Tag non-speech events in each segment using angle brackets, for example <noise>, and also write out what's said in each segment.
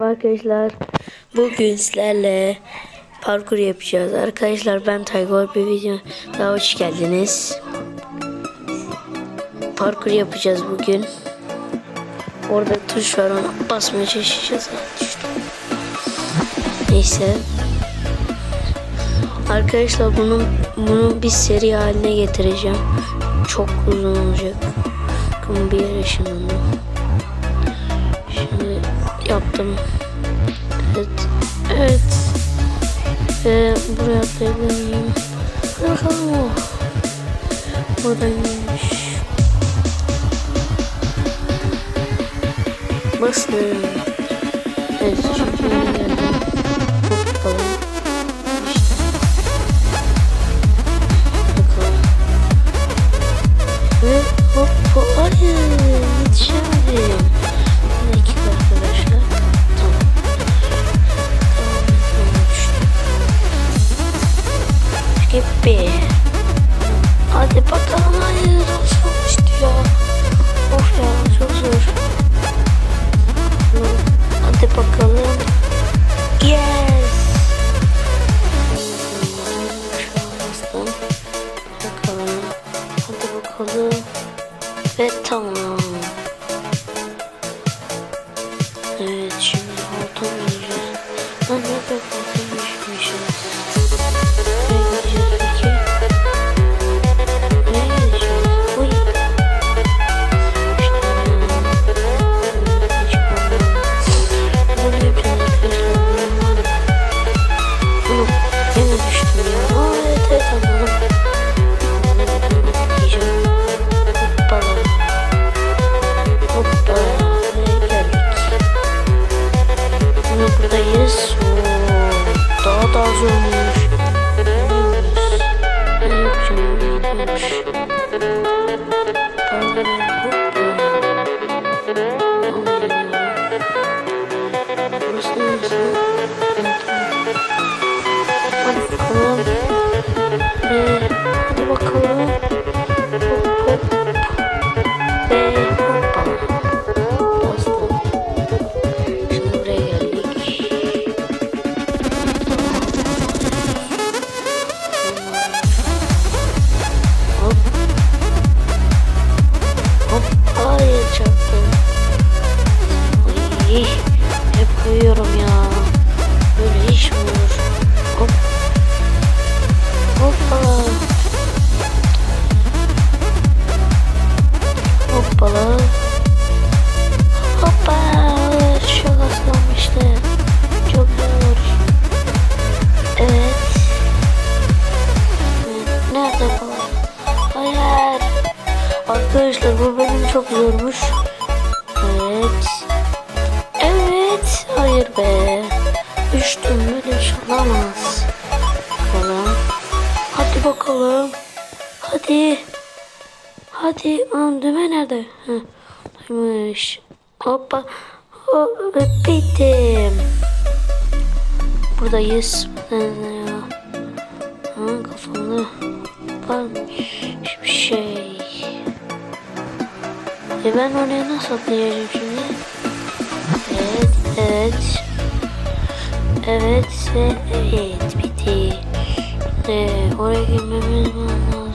Arkadaşlar bugün sizlerle parkur yapacağız. Arkadaşlar ben Taygor bir video daha hoş geldiniz. Parkur yapacağız bugün. Orada tuş var ona basmaya çalışacağız. Neyse. Arkadaşlar bunun bunu bir seri haline getireceğim. Çok uzun olacak. Bakın bir yere ışınlandım. Yaptım. Evet. Evet. Ve buraya atlayabilir miyim? Bakalım o. Buradaymış. Bastım. Evet şimdi yine Ve tamam. Evet Arkadaşlar bu benim çok zormuş. Evet. Evet. Hayır be. Böyle iş olamaz. Bakalım. Hadi bakalım. Hadi. Hadi. Anam düğme nerede? Heh. Buradaymış. Hoppa. Hop, bittim. Buradayız. Ha, kafamda varmış E ben oraya nasıl atlayacağım şimdi? Evet, evet. Evet ve evet bitti. Ee, oraya girmemiz lazım.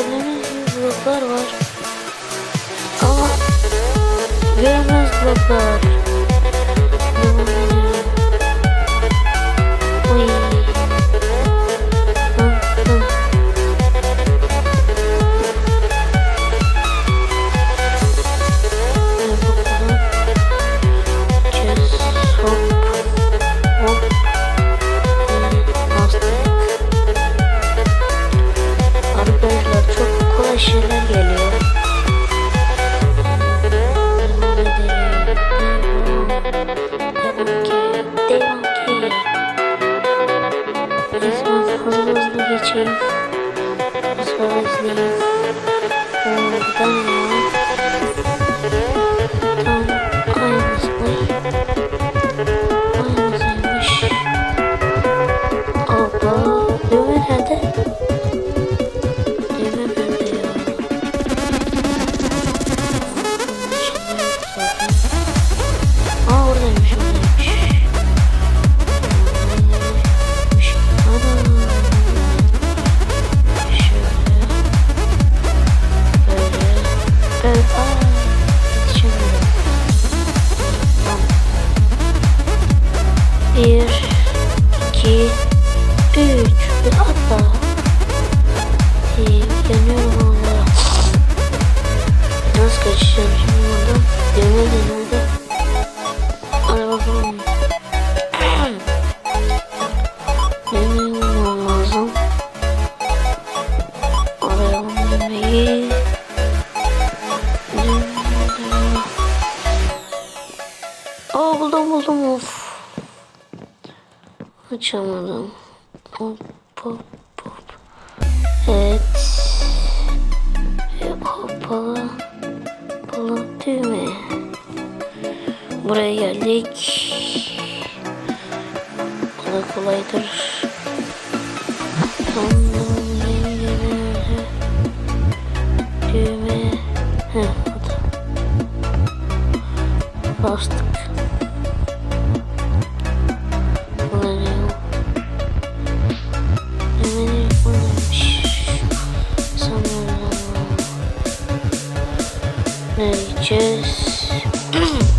gördüğünüz gibi bloklar var. Ama görmez bloklar. Thank you. açamadım. Hop hop hop. Evet. E, Yok hoppala. Balık düğme. Buraya geldik. Bu da kolaydır. Tamam. Düğme. Heh. Bastık. I just <clears throat>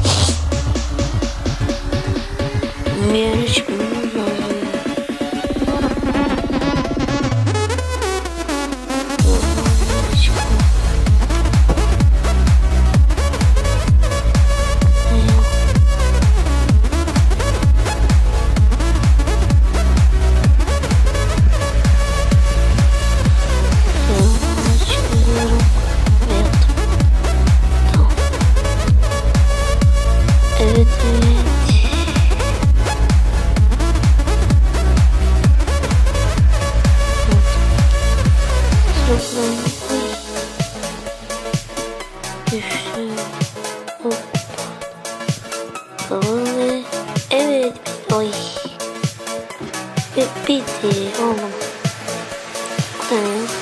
Oy. Bir, bir oğlum. Kutu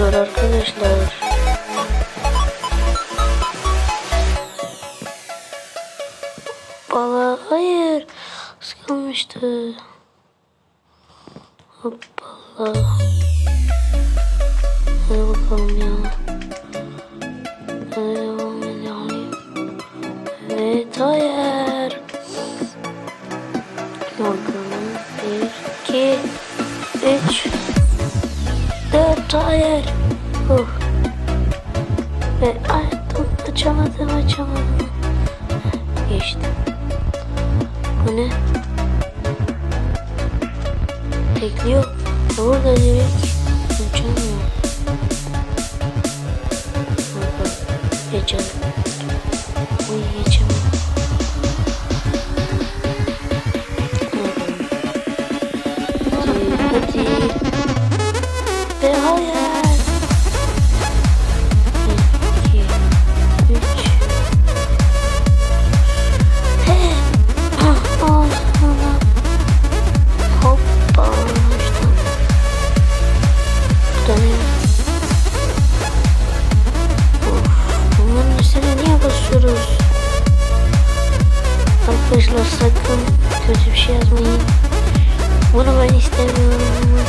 çıkıyor arkadaşlar. Bala hayır. Az kalmıştı. Hoppala. Hadi bakalım ya. Hadi devam edelim. Evet hayır. Bakalım. Bir, iki, üç dört hayır. Uh. Ve ay, açamadım açamadım. Geçtim. Bu ne? Tekliyor. Burada direkt uçamıyor. Geçelim. Uy geçemem. Basıyoruz? Arkadaşlar sakın kötü bir şey yazmayın. Bunu ben istemiyorum.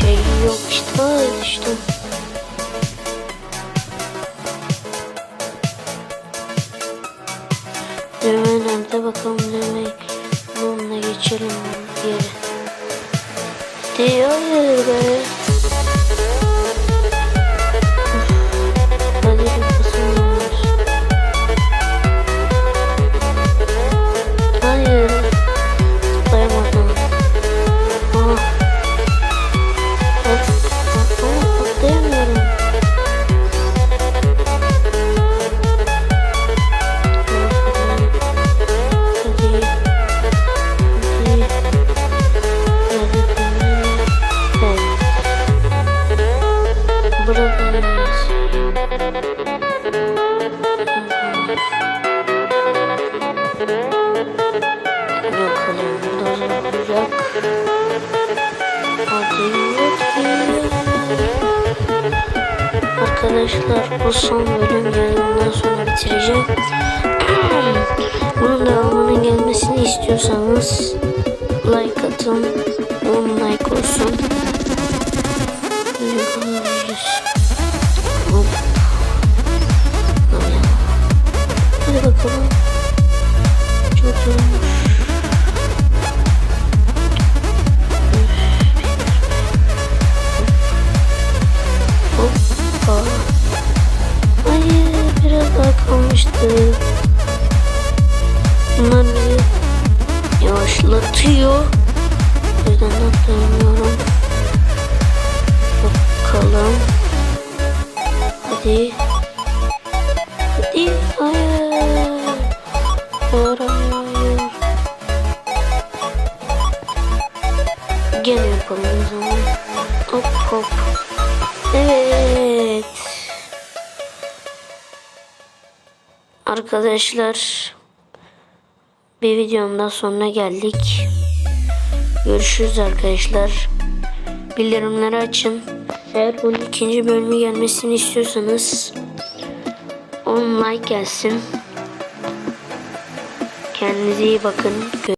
Şey yok işte işte. Düğme nerede bakalım düğme bununla geçelim bir yere. Hayır be. Bitireceğim. Bunun devamının gelmesini istiyorsanız like atın. 10 like olsun. Bunlar bizi yavaşlatıyor. O yüzden atlayamıyorum. Bakalım. Hadi. Hadi. Hayır. Hayır hayır. Gene yapalım o zaman. Hop hop. Evet. Arkadaşlar bir videonun daha sonuna geldik. Görüşürüz arkadaşlar. Bildirimleri açın. Eğer bunun ikinci bölümü gelmesini istiyorsanız 10 like gelsin. Kendinize iyi bakın.